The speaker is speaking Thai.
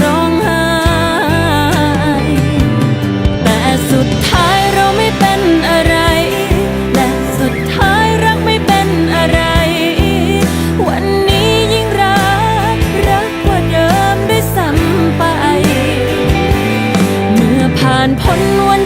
ร้องไห้แต่สุดท้ายเราไม่เป็นอะไร และสุดท้ายรักไม่เป็นอะไร วันนี้ยิ่งรัก รักกว่าเดิมได้วยซ้ำไป เมื่อผ่านพ้นวัน